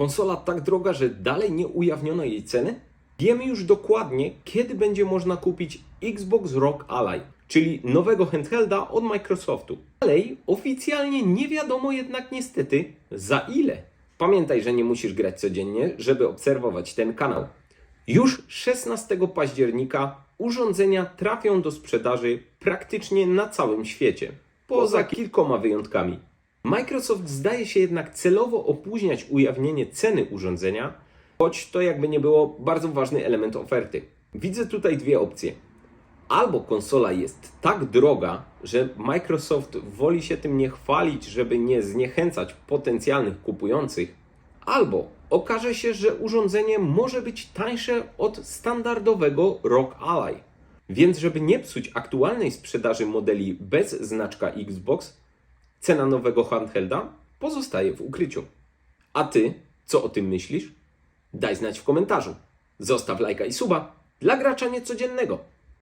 Konsola tak droga, że dalej nie ujawniono jej ceny? Wiemy już dokładnie, kiedy będzie można kupić Xbox Rock Ally, czyli nowego handhelda od Microsoftu. Dalej oficjalnie nie wiadomo jednak niestety za ile. Pamiętaj, że nie musisz grać codziennie, żeby obserwować ten kanał. Już 16 października urządzenia trafią do sprzedaży praktycznie na całym świecie, poza kilkoma wyjątkami. Microsoft zdaje się jednak celowo opóźniać ujawnienie ceny urządzenia, choć to jakby nie było bardzo ważny element oferty. Widzę tutaj dwie opcje. Albo konsola jest tak droga, że Microsoft woli się tym nie chwalić, żeby nie zniechęcać potencjalnych kupujących, albo okaże się, że urządzenie może być tańsze od standardowego Rock Ally. Więc, żeby nie psuć aktualnej sprzedaży modeli bez znaczka Xbox, cena nowego handhelda pozostaje w ukryciu. A ty, co o tym myślisz? Daj znać w komentarzu. Zostaw lajka i suba dla gracza niecodziennego.